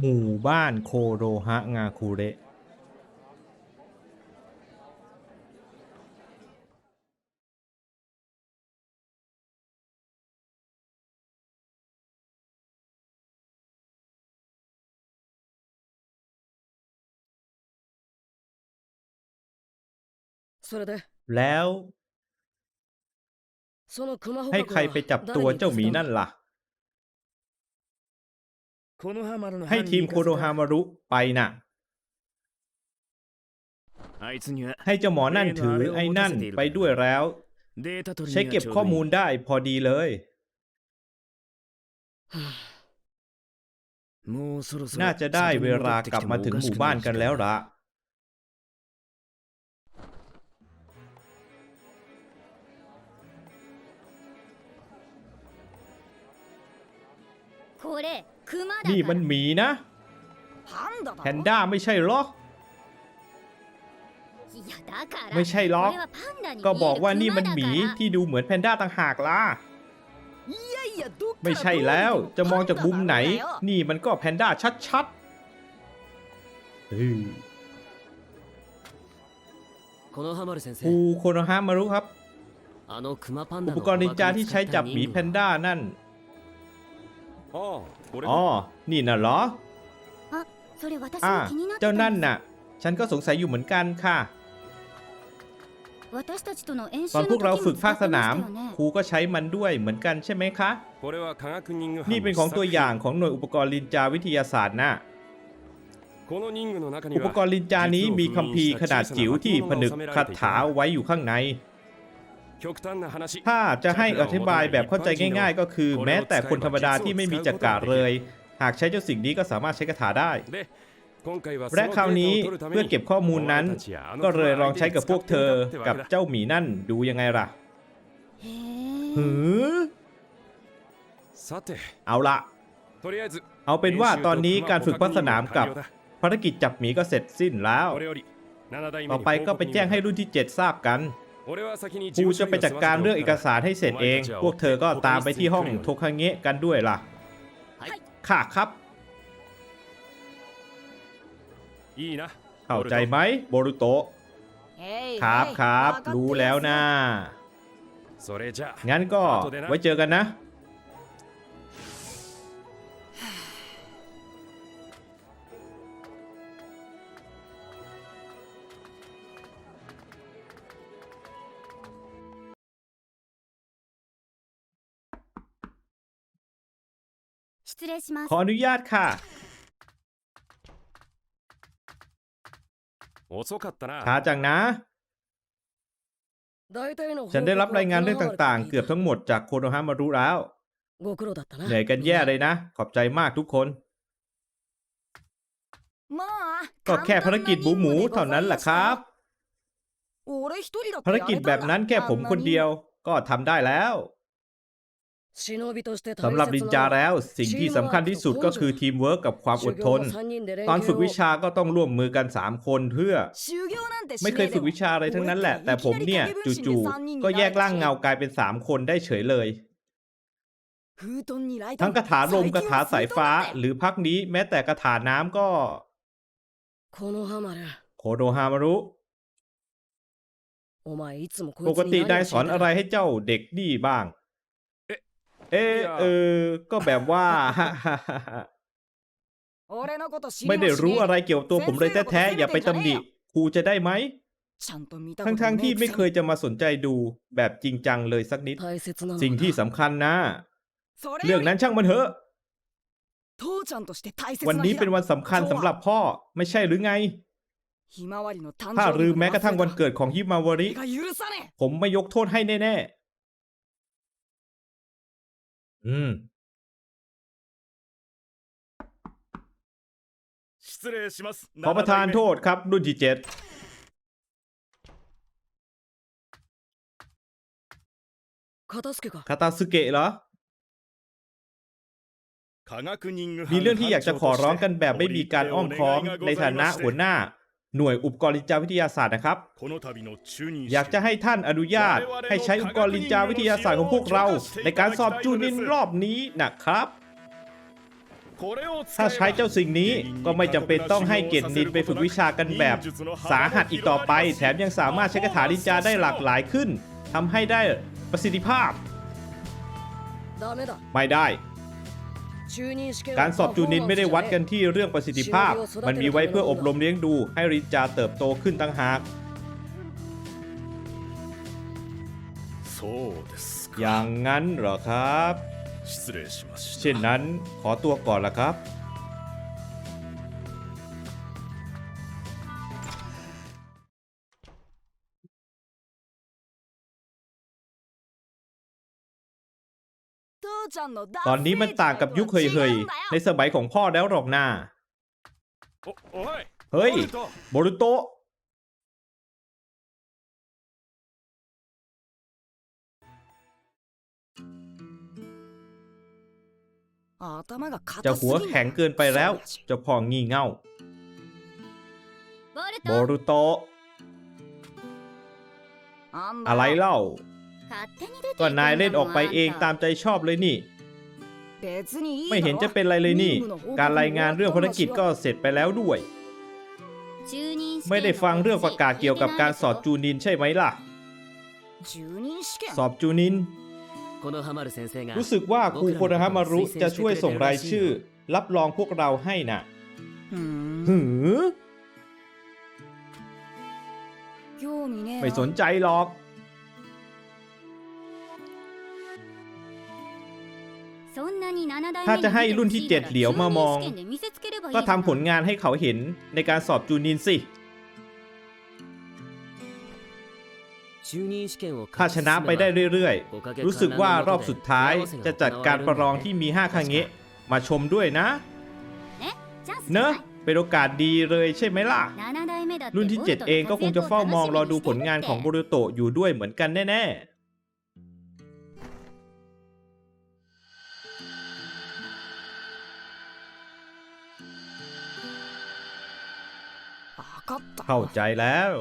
หมู่บ้านโคโรฮะงาคูเระแล้ว ให้ใครไปจับตัวเจ้าหมีนั่นล่ะ ให้ทีมโคโนฮามารุไปนะ่ะ ให้เจ้าหมอนั่นถือไอ้นั่นไปด้วยแล้ว ใช้เก็บข้อมูลได้พอดีเลย น่าจะได้เวลากลับมาถึงหมู่บ้านกันแล้วละこ นี่มันหมีนะแพนด้าไม่ใช่หรอกไม่ใช่หรอกก็บอกว่านี่มันหมีที่ดูเหมือนแพนด้าต่างหากล่ะไม่ใช่แล้วจะมองจากมุมไหน นี่มันก็แพนด้าชัดๆอูโคโนฮามารุครับ อุปกรณ์นินจาที่ใช้จับหมีแพนด้านั่น อ๋อ นี่น่ะเหรออ่าเจ้านั่นน่ะ ฉันก็สงสัยอยู่เหมือนกันค่ะตอนพวกเราฝึกภาคสนาม ครูก็ใช้มันด้วยเหมือนกันใช่ไหมคะ นี่เป็นของตัวอย่างของหน่วยอุปกรณ์ลินจาวิทยาศาสตร์นะ่ะอุปกรณ์ลินจานี้มีคัมภีร์ขนาดจิ๋วที่ผนึกคาถาไว้อยู่ข้างใน ถ้าจะให้อธิบายแบบเข้าใจง่าย ๆ ก็คือ แม้แต่คนธรรมดาที่ไม่มีจักระเลย หากใช้เจ้าสิ่งนี้ก็สามารถใช้คาถาได้และคราวนี้เพื่อเก็บข้อมูลนั้น ก็เลยลองใช้กับพวกเธอกับเจ้าหมีนั่นดูยังไงล่ะหือเอาละเอาเป็นว่าตอนนี้การฝึกพัฒสนามกับภารกิจจับหมีก็เสร็จสิ้นแล้ว ต่อไปก็ไปแจ้งให้รุ่นที่ 7 ทราบกัน กูจะไปจัดการเรื่องเอกสารให้เสร็จเอง พวกเธอก็ตามไปที่ห้องโทคาเงะกันด้วยล่ะ ค่ะครับ เข้าใจไหมโบรุโตะครับครับ รู้แล้วนะงั้นก็ไว้เจอกันนะ 礼します ขออนุญาตค่ะ 遅かったな ช้าจังนะ 大体の報告 ฉันได้รับรายงานเรื่อง は ต่างๆ เกือบทั้งหมดจากโคโนฮามารุแล้ว ご苦労だったな เหนื่อยกันแย่เลยนะ ขอบใจมากทุกคน まあ ก็แค่ภารกิจหมูหมูๆเท่านั้นแหละครับ 俺一人だって ภารกิจแบบนั้นแค่ผมคนเดียวก็ทำได้แล้ว 忍びとして大切な สำหรับนินจาแล้วสิ่งที่สำคัญที่สุดก็คือทีมเวิร์กกับความอดทน ตอนฝึกวิชาก็ต้องร่วมมือกัน 3 คนเพื่อ ไม่เคยฝึกวิชาอะไรทั้งนั้นแหละ แต่ผมเนี่ยจู่ๆก็แยกร่างเงากลายเป็น 3 คนได้เฉยเลย ทั้งกระถาลมกระถาสายฟ้า หรือพักนี้แม้แต่กระถาน้ำก็โคโนฮามารุปกติได้สอนอะไรให้เจ้าเด็กนี่บ้าง เอ๊เออ ก็แบบว่า ไม่ได้รู้อะไรเกี่ยวตัวผมเลยแท้ๆ อย่าไปตำหนิครูจะได้ไหม ทั้งๆที่ไม่เคยจะมาสนใจดูแบบจริงจังเลยสักนิด สิ่งที่สำคัญนะ เรื่องนั้นช่างมันเถอะ วันนี้เป็นวันสำคัญสำหรับพ่อไม่ใช่หรือไง ถ้าลืมแม้กระทั่งวันเกิดของฮิมาวาริ ผมไม่ยกโทษให้แน่ๆ อืม 失礼します ขอประทานโทษครับ รุ่นที่เจ็ด 片付けか คาตาสึเกะเหรอ 科学任務 มีเรื่องที่อยากจะขอร้องกันแบบไม่มีการอ้อมค้อม ในฐานะหัวหน้า หน่วยอุปกรณ์ลินจาวิทยาศาสตร์นะครับ อยากจะให้ท่านอนุญาต ให้ใช้อุปกรณ์ลินจาวิทยาศาสตร์ของพวกเรา ในการสอบจูนินรอบนี้นะครับ ถ้าใช้เจ้าสิ่งนี้ก็ไม่จำเป็นต้องให้เกียรตินินไปฝึกวิชากันแบบ สาหัสอีกต่อไป แถมยังสามารถใช้คาถาลินจาได้หลากหลายขึ้นทำให้ได้ประสิทธิภาพ ไม่ได้ การสอบจูนินไม่ได้วัดกันที่เรื่องประสิทธิภาพ มันมีไว้เพื่ออบรมเลี้ยงดู ให้รินจาเติบโตขึ้นตั้งหากอย่างนั้นเหรอครับ เช่นนั้นขอตัวก่อนละครับ ตอนนี้มันต่างกับยุคเฮยๆ ในสมัยของพ่อแล้วหรอกนาเฮ้ยโบรุโตจะหัวแข็งเกินไปแล้ว จะพองี่เง่าโบรุโตอะไรเล่า ก็นายเล่นออกไปเองตามใจชอบเลยนี่ ไม่เห็นจะเป็นไรเลยนี่ การรายงานเรื่องภารกิจก็เสร็จไปแล้วด้วย ไม่ได้ฟังเรื่องประกาศเกี่ยวกับการสอบจูนินใช่ไหมล่ะ สอบจูนิน รู้สึกว่าครูโคโนฮามารุจะช่วยส่งรายชื่อ รับรองพวกเราให้นะ่ะหือไม่สนใจหรอก ถ้าจะให้รุ่นที่ 7 เหลียวมามอง ก็ทำผลงานให้เขาเห็นในการสอบจูนินสิ ถ้าชนะไปได้เรื่อยๆ รู้สึกว่ารอบสุดท้ายจะจัดการประลองที่มี 5คังเงี้ยมาชมด้วยนะ เนอะเป็นโอกาสดีเลยใช่ไหมล่ะ รุ่นที่ 7 เองก็คงจะเฝ้ามองรอดูผลงานของบรุโตอยู่ด้วยเหมือนกันแน่ๆ เข้าใจแล้ว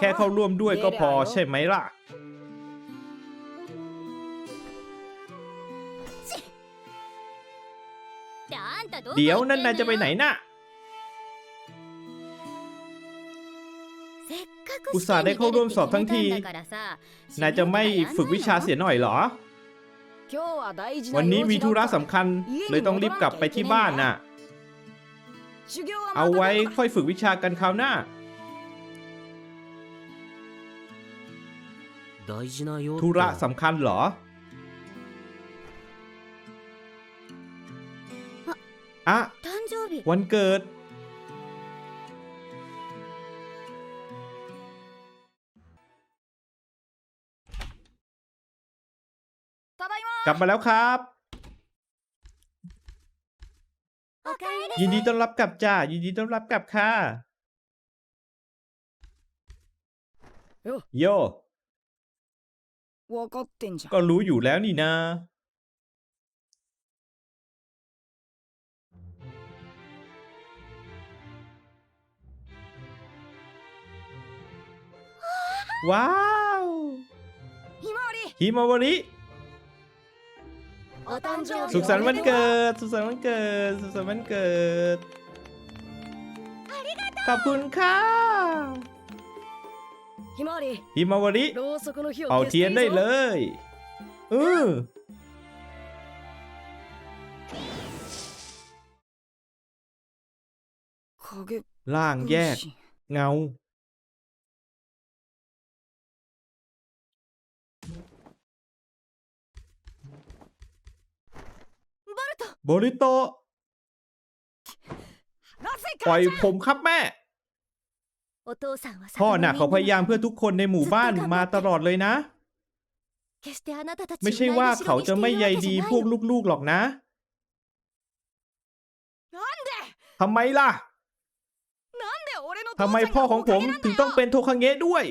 แค่เข้าร่วมด้วยก็พอใช่ไหมล่ะ เดี๋ยวนั่นนายจะไปไหนน่ะ อุตส่าห์ได้เข้าร่วมสอบทั้งที นายจะไม่ฝึกวิชาเสียหน่อยเหรอ วันนี้มีธุระสำคัญเลยต้องรีบกลับไปที่บ้านน่ะ เอาไว้ค่อยฝึกวิชากันคราวหน้า ธุระสำคัญเหรอ อะ วันเกิด กลับมาแล้วครับ ยินดีต้อนรับกลับจ้า ยินดีต้อนรับกลับค่ะ โยก็รู้อยู่แล้วนี่นะ ว้าว ฮิมาวริ ฮิมาวริ สุขสันต์วันเกิด สุขสันต์วันเกิด สุขสันต์วันเกิด ขอบคุณค่ะฮิมาวาริเอาเทียนได้เลยเออร่างแยก เงา บริโตปล่อยผมครับแม่ พ่อน่ะเขาพยายามเพื่อทุกคนในหมู่บ้านมาตลอดเลยนะ ไม่ใช่ว่าเขาจะไม่ใยดีพวกลูกๆหรอกนะทำไมล่ะทำไมพ่อของผมถึงต้องเป็นโทคังเงะด้วย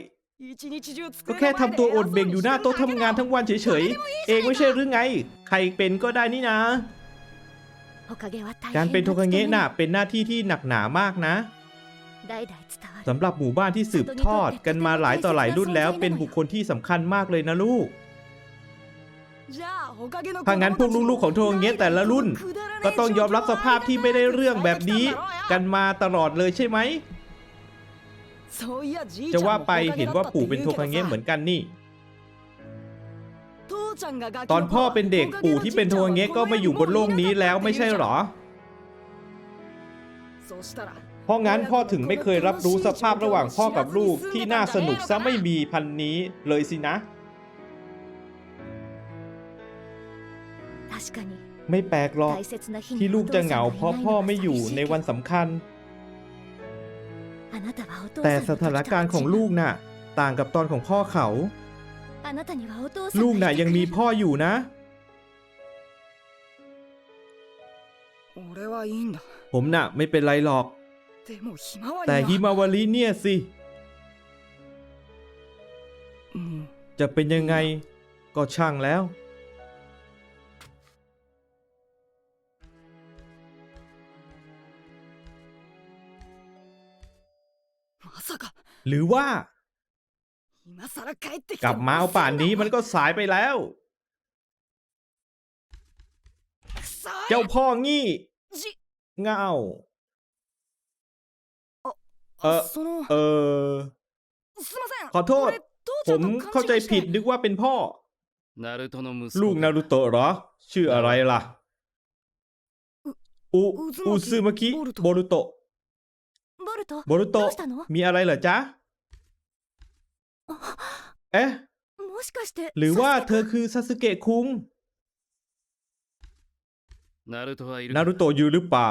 ก็แค่ทำตัวอดเบ่งอยู่หน้าโต๊ะทำงานทั้งวันเฉยๆ เองไม่ใช่หรือไง ใครเป็นก็ได้นี่นะ การเป็นโทคังเงะน่ะเป็นหน้าที่ที่หนักหนามากนะสำหรับหมู่บ้านที่สืบทอดกันมาหลายต่อหลายรุ่นแล้วเป็นบุคคลที่สำคัญมากเลยนะลูกถ้างั้นพวกลูกๆของโทงเงะแต่ละรุ่น ก็ต้องยอมรับสภาพที่ไม่ได้เรื่องแบบนี้ กันมาตลอดเลยใช่ไหม จะว่าไปเห็นว่าปู่เป็นโทงเงะเหมือนกันนี่ ตอนพ่อเป็นเด็กปู่ที่เป็นโทเงะก็มาอยู่บนโลกนี้แล้วไม่ใช่หรอ เพราะงั้นพ่อถึงไม่เคยรับรู้สภาพระหว่างพ่อกับลูกที่น่าสนุกซะไม่มีพันนี้เลยสินะ ไม่แปลกหรอกที่ลูกจะเหงาเพราะพ่อไม่อยู่ในวันสำคัญ แต่สถานการณ์ของลูกน่ะ ต่างกับตอนของพ่อเขา あなたにはお父さん ลูกน่ะ がいて ยังมี くれる พ่ออยู่นะ 俺はいいんだ ผมน่ะ ไม่เป็นไรหรอก でもひまわり แต่ฮิ は มาวาริเนี่ยสิ うん จะเป็นยังไง ก็ช่างแล้ว まさか หรือว่า 今さら帰ってきて กลับมาเอาป่านนี้มันก็สายไปแล้ว くそい เจ้าพ่องี้ じ เงา เออ その เออ すいません ขอโทษ 俺父 ผ ちゃ ม んと เข้า 勘 ใจ 違いし ผิด て นึกว่าเป็นพ่อ ナルトの息子 ลูกนารุโตะเหรอ ชื่ออะไรล่ะ อุ อุซึมากิโบรุโตะ ボルト โบรุโตะ どうしたの มีอะไรเหรอจ๊ะ เอ๊ะ もしかして หรือว่า サスケ เธอคือซาสึเกะคุง ナルトはいる นารุโตะอยู่หรือเปล่า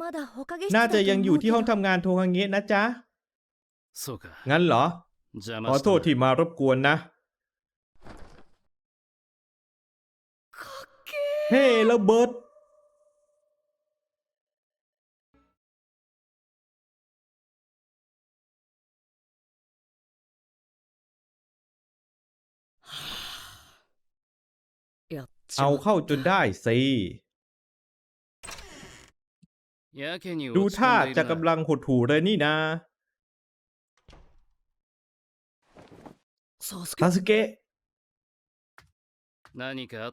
まだほかげ室 น่า だ จะ と ยังอ 思 ยู่ うけ ที่ห้อง ど ทำงานโทคังเงะนะจ๊ะ そうか งั้นเหรอ 邪 ขอ 魔し โท た ษที่มารบกวนนะ เฮ้แล้วเบิร์ด เอาเข้าจนได้สิดูท่าจะกำลังหดหู่เลยนี่นะซาสึเกะ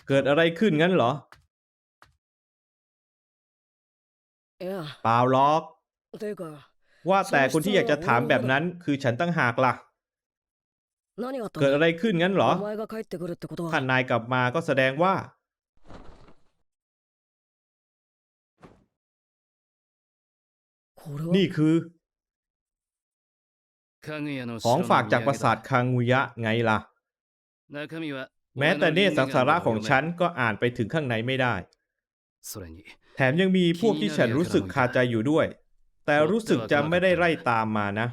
เกิดอะไรขึ้นงั้นเหรอเปล่าล็อก ว่าแต่คนที่อยากจะถามแบบนั้นคือฉันตั้งหากล่ะ เกิดอะไรขึ้นงั้นเหรอท่านนายกลับมาก็แสดงว่า นี่คือ ของฝากจากปราสาทคางูยะไงล่ะ แม้แต่เนสังสาระของฉันก็อ่านไปถึงข้างในไม่ได้ แถมยังมีพวกที่ฉันรู้สึกคาใจอยู่ด้วย แต่รู้สึกจะไม่ได้ไล่ตามมานะ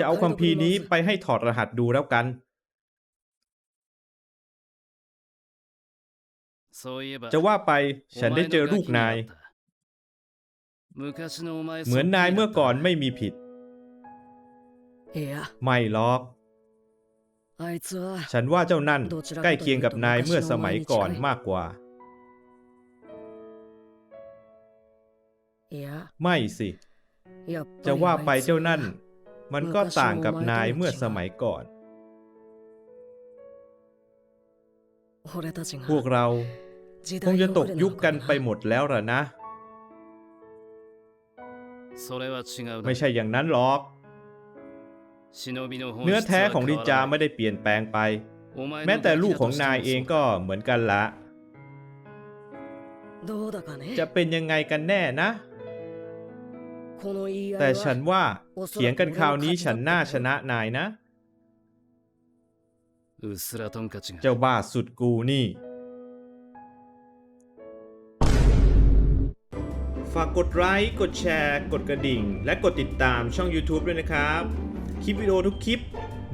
จะเอาคัมภีร์นี้ไปให้ถอดรหัสดูแล้วกัน จะว่าไปฉันได้เจอลูกนาย เหมือนนายเมื่อก่อนไม่มีผิด ไม่หรอก ฉันว่าเจ้านั่นใกล้เคียงกับนายเมื่อสมัยก่อนมากกว่า ไม่สิ จะว่าไปเจ้านั่น มันก็ต่างกับนายเมื่อสมัยก่อน พวกเราคงจะตกยุคกันไปหมดแล้วล่ะนะ ไม่ใช่อย่างนั้นหรอก เนื้อแท้ของดิจาไม่ได้เปลี่ยนแปลงไป แม้แต่ลูกของนายเองก็เหมือนกันละ จะเป็นยังไงกันแน่นะ แต่ฉันว่าเถียงกันคราวนี้ฉันน่าชนะนายนะ เจ้าบ้าสุดกูนี่ ฝากกดไลค์ กดแชร์ กดกระดิ่ง และกดติดตามช่อง YouTube ด้วยนะครับ คลิปวิดีโอทุกคลิป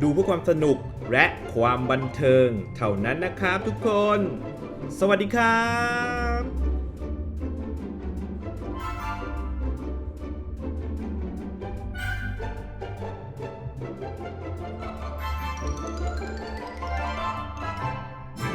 ดูเพื่อความสนุกและความบันเทิง เท่านั้นนะครับทุกคน สวัสดีครับ